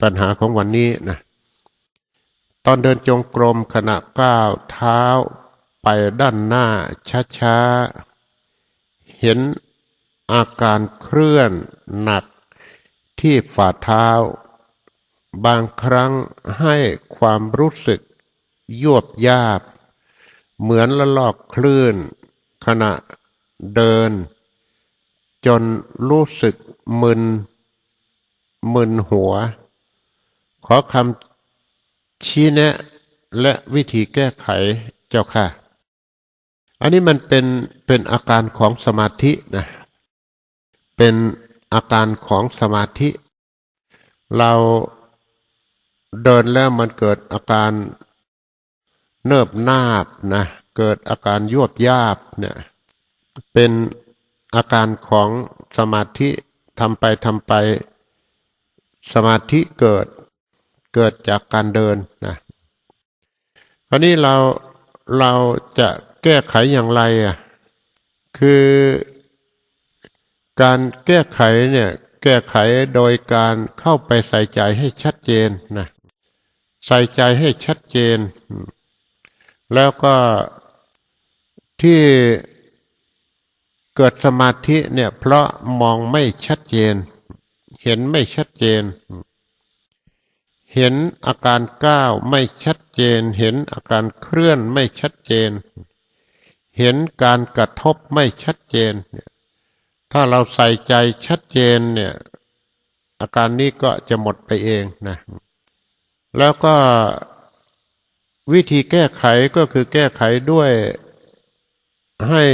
ปัญหาของวันนี้นะตอนเดินจงกรมขณะก้าวเท้าไปด้านหน้าช้าๆ เห็นอาการเคลื่อนหนักที่ฝ่าเท้า บางครั้งให้ความรู้สึกยวบยาบ เหมือนละลอกคลื่น ขณะเดิน จนรู้สึกมึน มึนหัว ขอคำชี้แนะ และวิธีแก้ไขเจ้าค่ะ อันนี้มันเป็นเป็นอาการของสมาธินะ เป็นอาการของสมาธิ เราเดินแล้วมันเกิดอาการเนิบนาบนะเกิดอาการยวบยาบเนี่ยเป็นอาการของสมาธิทำไปทำไปสมาธิเกิด เกิดจากการเดินนะคราวนี้เราเราจะแก้ไขอย่างไรอะคือการแก้ไขเนี่ยแก้ไขโดยการเข้าไปใส่ใจให้ชัดเจนนะใส่ใจให้ชัดเจน แล้วก็ที่เกิดสมาธิเนี่ยเพราะมองไม่ชัดเจน เห็นไม่ชัดเจน เห็นอาการก้าวไม่ชัดเจน เห็นอาการเคลื่อนไม่ชัดเจน เห็นการกระทบไม่ชัดเจนเนี่ยถ้าเราใส่ใจชัดเจนเนี่ยอาการนี้ก็จะหมดไปเองนะ แล้วก็วิธีแก้ไขก็คือแก้ไขด้วยให้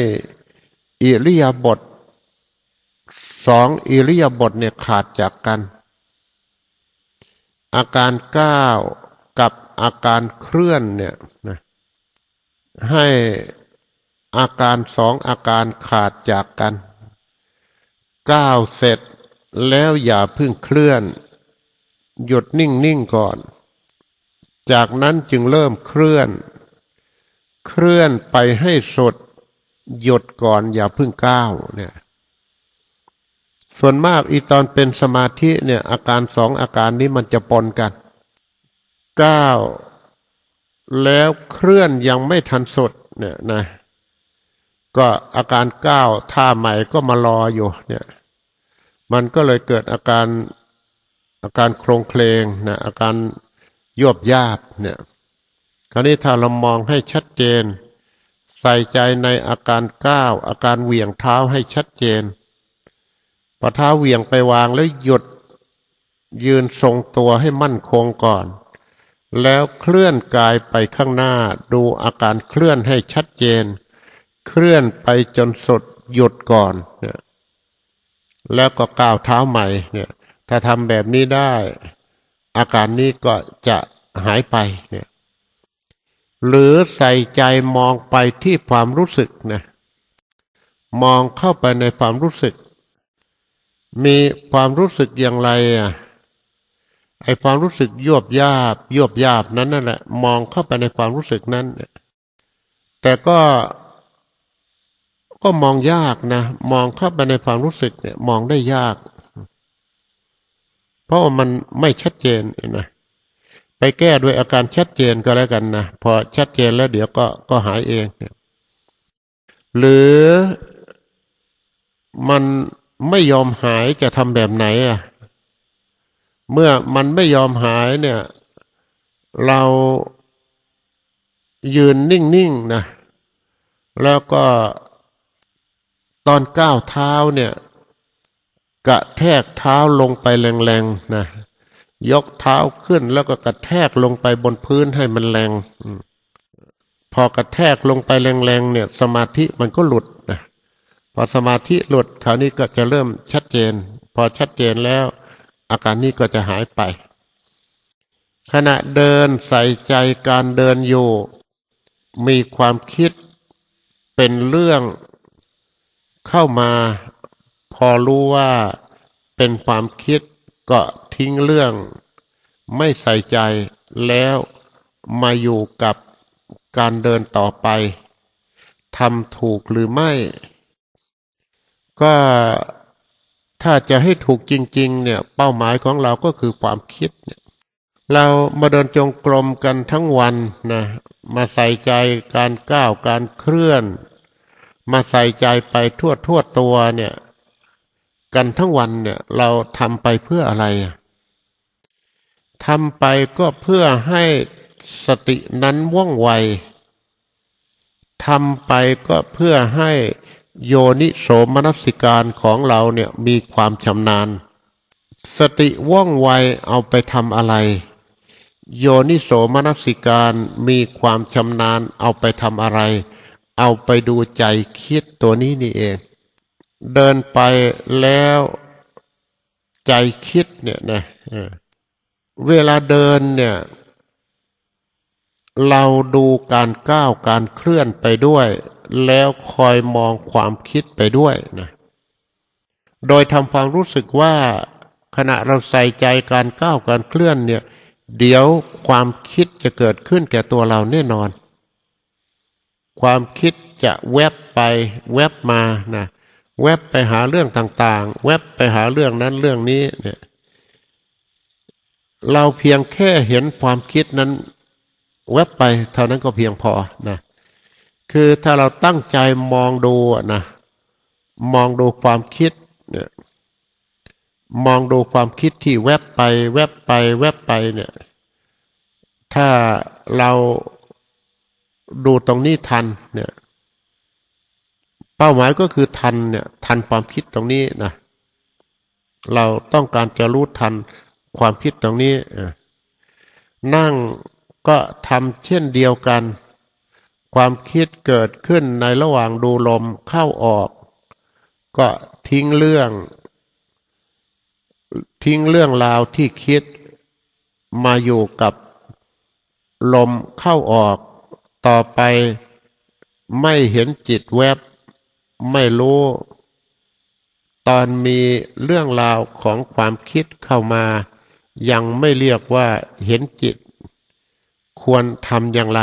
อิริยาบถสองอิริยาบถเนี่ยขาดจากกัน อาการก้าวกับอาการเคลื่อนเนี่ยนะให้อาการสองอาการขาดจากกันก้าวเสร็จแล้วอย่าพึ่งเคลื่อน หยุดนิ่งนิ่งก่อน จากนั้นจึงเริ่มเคลื่อน เคลื่อนไปให้สด หยุดก่อนอย่าพึ่งก้าวเนี่ย ส่วนมากอีตอนเป็นสมาธิเนี่ยอาการสองอาการนี้มันจะปนกันก้าวแล้วเคลื่อนยังไม่ทันสุดเนี่ยนะก็อาการก้าวท่าใหม่ก็มารออยู่เนี่ยมันก็เลยเกิดอาการอาการโครงเคลงนะอาการโยบยาบเนี่ยคราวนี้ถ้าเรามองให้ชัดเจน ใส่ใจในอาการก้าวอาการเหวี่ยงเท้าให้ชัดเจน พอเท้าเหวี่ยงไปวางแล้วหยุดยืนทรงตัวให้มั่นคงก่อน แล้วเคลื่อนกายไปข้างหน้าดูอาการเคลื่อนให้ชัดเจน เคลื่อนไปจนสุดหยุดก่อนเนี่ยแล้วก็ก้าวเท้าใหม่เนี่ยถ้าทำแบบนี้ได้ อาการนี้ก็จะหายไปเนี่ยหรือใส่ใจมองไปที่ความรู้สึกนะมองเข้าไปในความรู้สึก มีความรู้สึกอย่างไรอะไอความรู้สึกยวบยาบยวบยาบนั้นนั่นแหละ มองเข้าไปในความรู้สึกนั้น แต่ก็ก็มองยากนะ มองเข้าไปในความรู้สึกเนี่ย มองได้ยาก เพราะว่ามันไม่ชัดเจนนะไปแก้ด้วยอาการชัดเจนก็แล้วกันนะพอชัดเจนแล้วเดี๋ยวก็ก็หายเองหรือมัน ไม่ยอมหายจะทำแบบไหนอะเมื่อมันไม่ยอมหายเนี่ย เรายืนนิ่งๆนะแล้วก็ตอนก้าวเท้าเนี่ย กระแทกเท้าลงไปแรงๆนะยกเท้าขึ้นแล้วก็กระแทกลงไปบนพื้นให้มันแรง พอกระแทกลงไปแรงๆเนี่ย สมาธิมันก็หลุดนะ พอสมาธิหลุดคราวนี้ก็จะเริ่มชัดเจน พอชัดเจนแล้ว อาการนี้ก็จะหายไป ขณะเดินใส่ใจการเดินอยู่ มีความคิดเป็นเรื่องเข้ามาพอรู้ว่าเป็นความคิดก็ทิ้งเรื่อง ไม่ใส่ใจแล้วมาอยู่กับการเดินต่อไปทำถูกหรือไม่ ก็ถ้าจะให้ถูกจริง ๆ เนี่ยเป้าหมายของเราก็คือความคิดเนี่ยเรามาเดินจงกรมกันทั้งวันนะมาใส่ใจการก้าวการเคลื่อน มาใส่ใจไปทั่วทั่วตัวเนี่ยกันทั้งวันเนี่ยเราทำไปเพื่ออะไรทำไปก็เพื่อให้สตินั้นว่องไวทำไปก็เพื่อให้ โยนิโสมนสิการของเราเนี่ยมีความชำนาญ สติว่องไวเอาไปทำอะไร โยนิโสมนสิการมีความชำนาญเอาไปทำอะไร เอาไปดูใจคิดตัวนี้นี่เอง เดินไปแล้วใจคิดเนี่ยนะเออเวลาเดินเนี่ยเราดูการก้าวการเคลื่อนไปด้วย แล้วคอยมองความคิดไปด้วยนะโดยทำความรู้สึกว่าขณะเราใส่ใจการก้าวการเคลื่อนเนี่ย เดี๋ยวความคิดจะเกิดขึ้นแก่ตัวเราแน่นอน ความคิดจะแวบไปแวบมานะแวบไปหาเรื่องต่างๆ แวบไปหาเรื่องนั้นเรื่องนี้เนี่ยเราเพียงแค่เห็นความคิดนั้น แวบไปเท่านั้นก็เพียงพอนะ คือถ้าเราตั้งใจมองดูนะมองดูความคิดเนี่ยมองดูความคิดที่แวบไป แวบไป แวบไปเนี่ย ถ้าเราดูตรงนี้ทันเนี่ย เป้าหมายก็คือทันเนี่ย ทันความคิดตรงนี้นะเราต้องการจะรู้ทันความคิดตรงนี้นั่งก็ทำเช่นเดียวกัน ความคิดเกิดขึ้นในระหว่างดูลมเข้าออก ก็ทิ้งเรื่อง ทิ้งเรื่องราวที่คิดมาอยู่กับลมเข้าออก ต่อไปไม่เห็นจิตแวบ ไม่รู้ ตอนมีเรื่องราวของความคิดเข้ามา ยังไม่เรียกว่าเห็นจิต ควรทำอย่างไร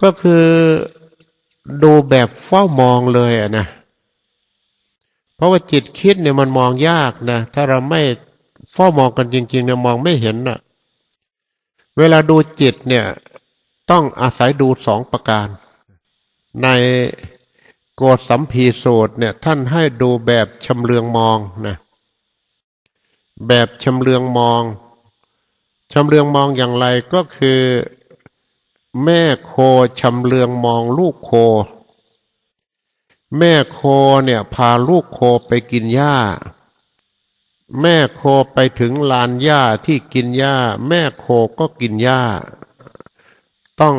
ก็คือดูแบบเฝ้ามองเลยอะนะเพราะว่าจิตคิดเนี่ยมันมองยากนะถ้าเราไม่เฝ้ามองกันจริงๆเนี่ยมองไม่เห็นนะเวลาดูจิตเนี่ยต้องอาศัยดูสองประการ ในโกฏสัมพีสูตรเนี่ยท่านให้ดูแบบชำเลืองมองนะแบบชำเลืองมองชำเลืองมองอย่างไรก็คือ แม่โคชำเลืองมองลูกโค แม่โคเนี่ยพาลูกโคไปกินหญ้า แม่โคไปถึงลานหญ้าที่กินหญ้า แม่โคก็กินหญ้า ต้อง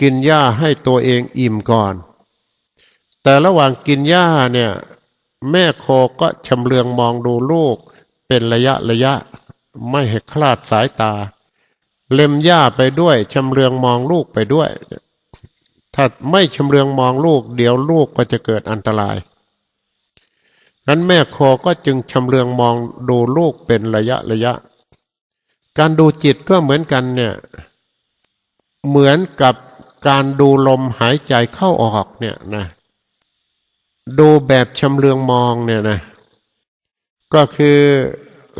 กินหญ้าให้ตัวเองอิ่มก่อน แต่ระหว่างกินหญ้าเนี่ยแม่โคก็ชำเลืองมองดูลูกเป็นระยะระยะ ไม่ให้คลาดสายตา เล็มหญ้าไปด้วยชำเลืองมองลูกไปด้วย ถ้าไม่ชำเลืองมองลูก เดี๋ยวลูกก็จะเกิดอันตรายนั้นแม่โคก็จึงชำเลืองมองดูลูกเป็นระยะระยะ การดูจิตก็เหมือนกันเนี่ย เหมือนกับการดูลมหายใจเข้าออกเนี่ยนะดูแบบชำเลืองมองเนี่ยนะ ก็คือ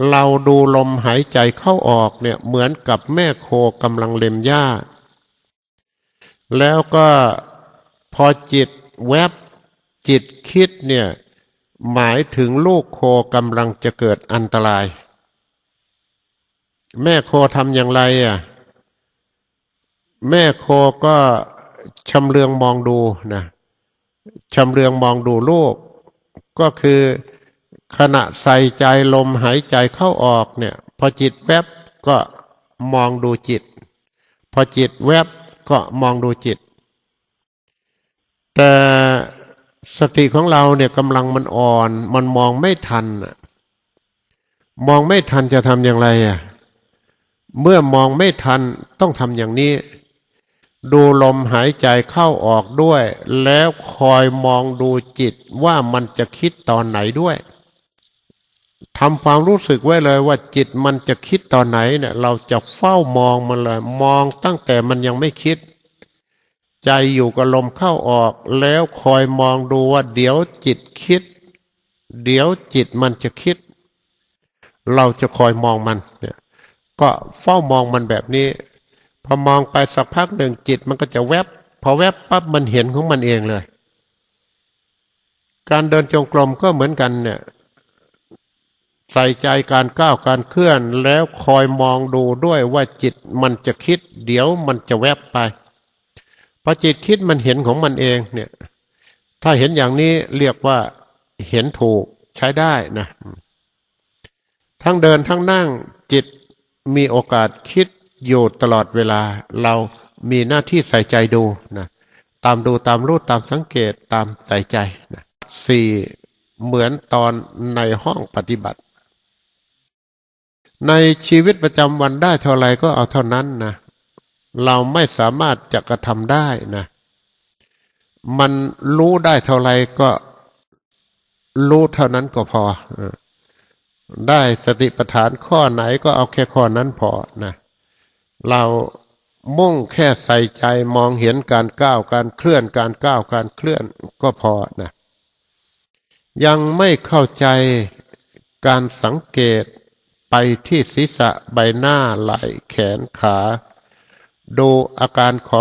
เราดูลมหายใจเข้าออกเนี่ยเหมือนกับแม่โคกำลังเล็มหญ้า แล้วก็พอจิตแวบจิตคิดเนี่ยหมายถึงลูกโคกำลังจะเกิดอันตราย แม่โคทำอย่างไรอะแม่โคก็ชำเลืองมองดูนะชำเลืองมองดูลูก ก็คือ ขณะใส่ใจลมหายใจเข้าออกเนี่ย พอจิตแวบก็มองดูจิต พอจิตแวบก็มองดูจิต แต่สติของเราเนี่ยกำลังมันอ่อน มันมองไม่ทัน มองไม่ทันจะทำอย่างไรอะเมื่อมองไม่ทันต้องทำอย่างนี้ ดูลมหายใจเข้าออกด้วย แล้วคอยมองดูจิตว่ามันจะคิดตอนไหนด้วย ทำความรู้สึกไว้เลยว่าจิตมันจะคิดตอนไหนเนี่ย เราจะเฝ้ามองมันเลย มองตั้งแต่มันยังไม่คิด ใจอยู่กับลมเข้าออก แล้วคอยมองดูว่า เดี๋ยวจิตคิด เดี๋ยวจิตมันจะคิด เราจะคอยมองมันเนี่ย ก็เฝ้ามองมันแบบนี้ พอมองไปสักพักหนึ่งจิตมันก็จะแวบพอแวบปั๊บมันเห็นของมันเองเลย การเดินจงกรมก็เหมือนกันเนี่ย ใส่ใจการก้าวการเคลื่อน แล้วคอยมองดูด้วยว่าจิตมันจะคิด เดี๋ยวมันจะแวบไปพอจิตคิดมันเห็นของมันเองเนี่ย ถ้าเห็นอย่างนี้เรียกว่าเห็นถูกใช้ได้นะ ทั้งเดินทั้งนั่งจิตมีโอกาสคิดอยู่ตลอดเวลา เรามีหน้าที่ใส่ใจดูนะตามดูตามรู้ตามสังเกตตามใส่ใจนะสี่เหมือนตอนในห้องปฏิบัติ ในชีวิตประจำวันได้เท่าไรก็เอาเท่านั้นนะ เราไม่สามารถจะกระทำได้นะ มันรู้ได้เท่าไรก็รู้เท่านั้นก็พอ ได้สติปัฏฐานข้อไหนก็เอาแค่ข้อนั้นพอนะ เรามุ่งแค่ใส่ใจมองเห็นการก้าวการเคลื่อนการก้าวการเคลื่อนก็พอนะ ยังไม่เข้าใจการสังเกต ไปที่ศีรษะใบหน้าไหล่แขนขา ดูอาการของ